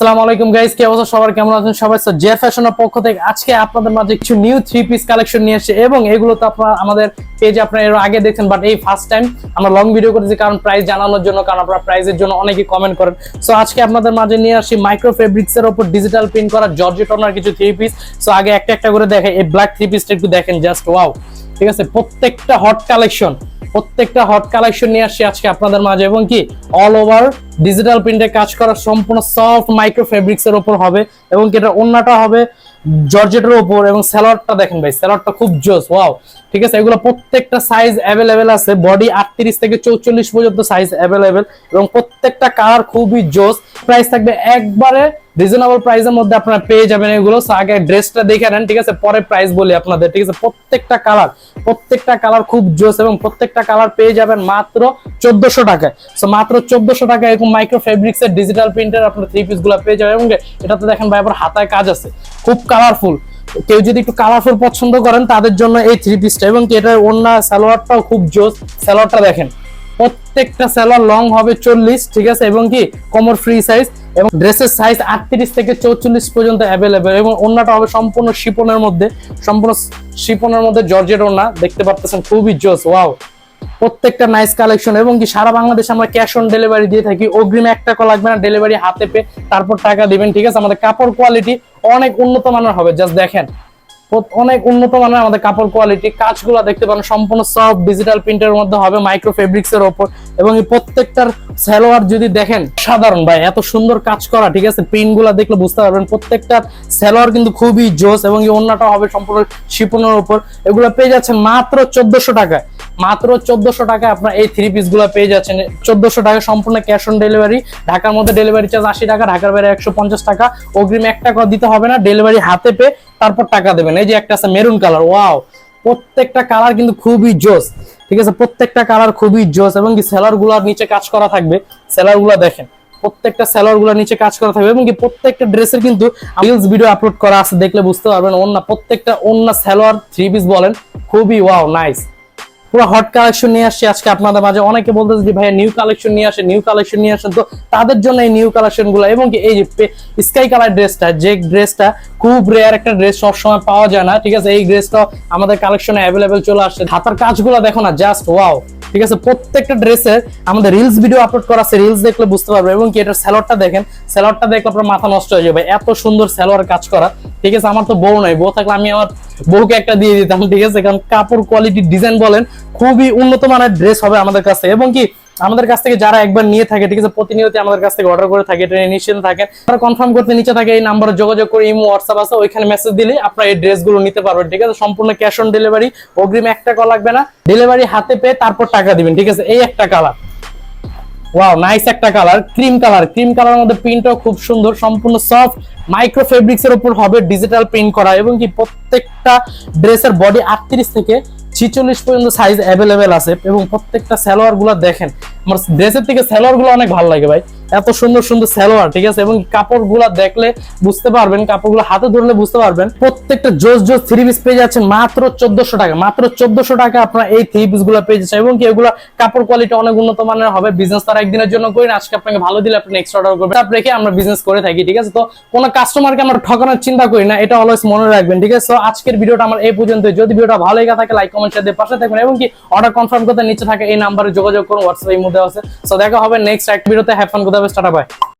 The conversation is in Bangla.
আসসালামু আলাইকুম গাইস কি অবস্থা? সবার কেমন আছেন সবাই? সো জে ফ্যাশনের পক্ষ থেকে আজকে আপনাদের মাঝে কিছু নিউ থ্রি পিস কালেকশন নিয়ে এসেছে এবং এগুলো তো আপনারা আমাদের পেজে আপনারা এর আগে দেখছেন বাট এই ফার্স্ট টাইম আমরা লং ভিডিও কারণ প্রাইস জানানোর জন্য, কারণ আপনারা প্রাইসের জন্য অনেকেই কমেন্ট করেন। সো আজকে আপনাদের মাঝে নিয়ে আসি মাইক্রো ফেব্রিক্স এর উপর ডিজিটাল প্রিন্ট করা জর্জেট কিছু থ্রি পিস সো আগে একটা একটা করে দেখে এই ব্ল্যাক থ্রি পিসটা একটু দেখেন জাস্ট ওয়াও ঠিক আছে? প্রত্যেকটা হট কালেকশন প্রত্যেকটা হট কালেকশন নিয়ে আসছি আজকে আপনাদের মাঝে এবং কি অল ওভার ডিজিটাল প্রিন্টে কাজ করা সম্পূর্ণ সফট মাইক্রো ফেব্রিক্স এর উপর হবে এবং এটা অন্যটা হবে জর্জেটের উপর এবং স্যালোয়ারটা দেখেন ভাই, স্যালোয়ারটা খুব জোস ওয়াও ঠিক আছে, এগুলো প্রত্যেকটা সাইজ অ্যাভেলেবেল আছে বডি আটত্রিশ থেকে চৌচল্লিশ পর্যন্ত সাইজ অ্যাভেলেবেল এবং প্রত্যেকটা কালার খুবই জোস। প্রাইস থাকবে একবারে রিজনেবল প্রাইসের মধ্যে আপনারা পেয়ে যাবেন এগুলো। আগে ড্রেসটা দেখে নেন, ঠিক আছে, পরে প্রাইস বলি আপনাদের, ঠিক আছে? প্রত্যেকটা কালার প্রত্যেকটা কালার খুব জোস এবং প্রত্যেকটা কালার পেয়ে যাবেন মাত্র চোদ্দশো টাকায়। সো মাত্র চোদ্দশো টাকায় এরকম মাইক্রো ফেব্রিক্স এর ডিজিটাল প্রিন্টের আপনার থ্রি পিসগুলো পেয়ে যাবেন। এবং এটাতে দেখেন ভাই, আবার হাতায় কাজ আছে। খুব কালারফুল কেউ যদি একটু কালারফুল পছন্দ করেন, তাদের জন্য এই থ্রি পিসটা এবং এটার অন্য সালোয়ারটাও খুব জোস। সালোয়ারটা দেখেন, প্রত্যেকটা সালোয়ার লং হবে চল্লিশ, ঠিক আছে? এবং কি, কোমর ফ্রি সাইজ এবং ড্রেসের সাইজ আটত্রিশ থেকে চৌচল্লিশ পর্যন্ত অ্যাভেলেবেল এবং ওন্নাটা হবে সম্পূর্ণ শিপনের মধ্যে। সম্পূর্ণ শিপনের মধ্যে জর্জেট ওন্না দেখতে পারতেছেন, খুবই জোস। ওয়াও প্রত্যেকটা নাইস কালেকশন এবং কি সারা বাংলাদেশে আমরা ক্যাশ অন ডেলিভারি দিয়ে থাকি। অগ্রিম এক টাকা লাগবে না ডেলিভারি হাতে পে তারপর টাকা দিবেন, ঠিক আছে? আমাদের কাপড় কোয়ালিটি অনেক উন্নত মানের হবে জাস্ট দেখেন। অনেক উন্নত মানের আমাদের কাপড় কোয়ালিটি কাজগুলো দেখতে পারেন, সম্পূর্ণ সব ডিজিটাল প্রিন্টের মধ্যে হবে মাইক্রো ফেব্রিক্স এর ওপর। এবং এই প্রত্যেকটার সালোয়ার যদি দেখেন, সাধারণ ভাই, এত সুন্দর কাজ করা, ঠিক আছে? প্রিন্টগুলা দেখলে বুঝতে পারবেন প্রত্যেকটার সালোয়ার কিন্তু খুবই জোস এবং এই অন্যটা হবে সম্পূর্ণ শিপনের উপর এগুলো পেয়ে যাচ্ছে মাত্র চোদ্দশো টাকায়। মাত্র চোদ্দশো টাকায় আপনার এই থ্রি পিসগুলো পেয়ে যাচ্ছেন। চোদ্দশো টাকা সম্পূর্ণ ক্যাশ অন ডেলিভারি ঢাকার মধ্যে ডেলিভারি চার্জ আশি টাকা, ঢাকার বাইরে একশো পঞ্চাশ টাকা। অগ্রিম এক টাকা দিতে হবে না ডেলিভারি হাতে পে তারপর টাকা দেবেন। এই যে একটা আছে মেরুন কালার ওয়াও প্রত্যেকটা কালার কিন্তু খুবই জোস, ঠিক আছে? প্রত্যেকটা কালার খুবই জোস এবং কি সেলারগুলার নিচে কাজ করা থাকবে। সেলারগুলা দেখেন, প্রত্যেকটা গুলা নিচে কাজ করা থাকবে এবং কি প্রত্যেকটা ড্রেসের কিন্তু রিলস ভিডিও আপলোড করা আছে, দেখলে বুঝতে পারবেন। অন্য প্রত্যেকটা অন্য সেলোয়ার থ্রি পিস বলেন, খুবই ওয়াও নাইস পুরো হট কালেকশন নিয়ে আসছে আজকে আপনাদের মাঝে। অনেকে বলতেছে যে ভাইয়া নিউ কালেকশন নিয়ে আসে নিউ কালেকশন নিয়ে আসেন। তো তাদের জন্য এই নিউ কালেকশনগুলো এবং এই যে স্কাই কালার ড্রেসটা যে ড্রেসটা খুব রেয়ার একটা ড্রেস সবসময় পাওয়া যায় না, ঠিক আছে? এই ড্রেসটা আমাদের কালেকশনে অ্যাভেলেবেল চলে আসছে। হাতার কাজগুলো দেখো না জাস্ট ওয়াও ঠিক আছে, প্রত্যেকটা ড্রেসে আমাদের রিলস ভিডিও আপলোড করা আছে রিলস দেখলে বুঝতে পারবে। এবং কি এটার স্যালোয়ারটা দেখেন স্যালোয়ারটা দেখলে আপনার মাথা নষ্ট হয়ে যাবে। এত সুন্দর স্যালোয়ার কাজ করা। ঠিক আছে, আমার তো বউ নাই, বউ থাকলে আমি আমার বউকে একটা দিয়ে দিতাম, ঠিক আছে? কারণ কাপড় কোয়ালিটি ডিজাইন বলেন, খুবই উন্নত মানের ড্রেস হবে আমাদের কাছে এবং কি আমাদের কাছ থেকে যারা একবার নিয়ে থাকে, ঠিক আছে প্রতিনিয়ত আমাদের কাছ থেকে অর্ডার করে থাকে, এটা নিশ্চিন্ত থাকে তারা কনফার্ম করতে নিচে থাকে, এই নাম্বারে যোগাযোগ করে, ইমো হোয়াটসঅ্যাপ আছে, ওইখানে মেসেজ দিলে আপনারা এই ড্রেসগুলো নিতে পারবেন, ঠিক আছে? সম্পূর্ণ ক্যাশ অন ডেলিভারি অগ্রিম এক টাকা লাগবে না। ডেলিভারি হাতে পেয়ে তারপর টাকা দিবেন, ঠিক আছে? এই একটা কালার ওয়াও নাইস একটা colour cream colour cream colour মধ্যে প্রিন্টও খুব সুন্দর, সম্পূর্ণ সফট মাইক্রো ফেব্রিক্স এর উপর হবে ডিজিটাল প্রিন্ট করা, এবং কি প্রত্যেকটা ড্রেসের বডি আটত্রিশ থেকে ছিচল্লিশ পর্যন্ত সাইজ অ্যাভেলেবেল আছে এবং প্রত্যেকটা স্যালোয়ারগুলো দেখেন আমার ড্রেসের থেকে সালোয়ারগুলো অনেক ভালো লাগে ভাই। এত সুন্দর সুন্দর সালোয়ার, ঠিক আছে? এবং কাপড়গুলা দেখলে বুঝতে পারবেন, কাপড়গুলো হাতে ধরলে বুঝতে পারবেন। প্রত্যেকটা জোস জোস থ্রি পিস পেয়ে যাচ্ছেন মাত্র চোদ্দশো টাকা। মাত্র চোদ্দশো টাকা আপনার এই থ্রি পিসগুলো পেয়ে যাচ্ছেন এবং কি এগুলো কাপড় কোয়ালিটি অনেক উন্নত মানের হবে। বিজনেস তারা একদিনের জন্য করি আজকে আপনাকে ভালো দিলে আপনি নেক্সট অর্ডার করবেন। তারপর রেখে আমরা বিজনেস করে থাকি, ঠিক আছে? তো কোনো কাস্টমারকে আমরা ঠকানোর চিন্তা করি না, এটা অলওয়েজ মনে রাখবেন, ঠিক আছে? তো আজকের ভিডিওটা আমার এই পর্যন্ত যদি ভিডিওটা ভালো লেগে থাকে লাইক কমেন্ট শেয়ার দিয়ে পাশে থাকবেন এবং কি অর্ডার কনফার্ম করতে নিচে থাকে এই নাম্বারে যোগাযোগ করুন হোয়াটসঅ্যাপ মধ্যে আছে। সো দেখা হবে নেক্সট এক ভিডিওতে হ্যাভ ফান কোথাও টাটা বাই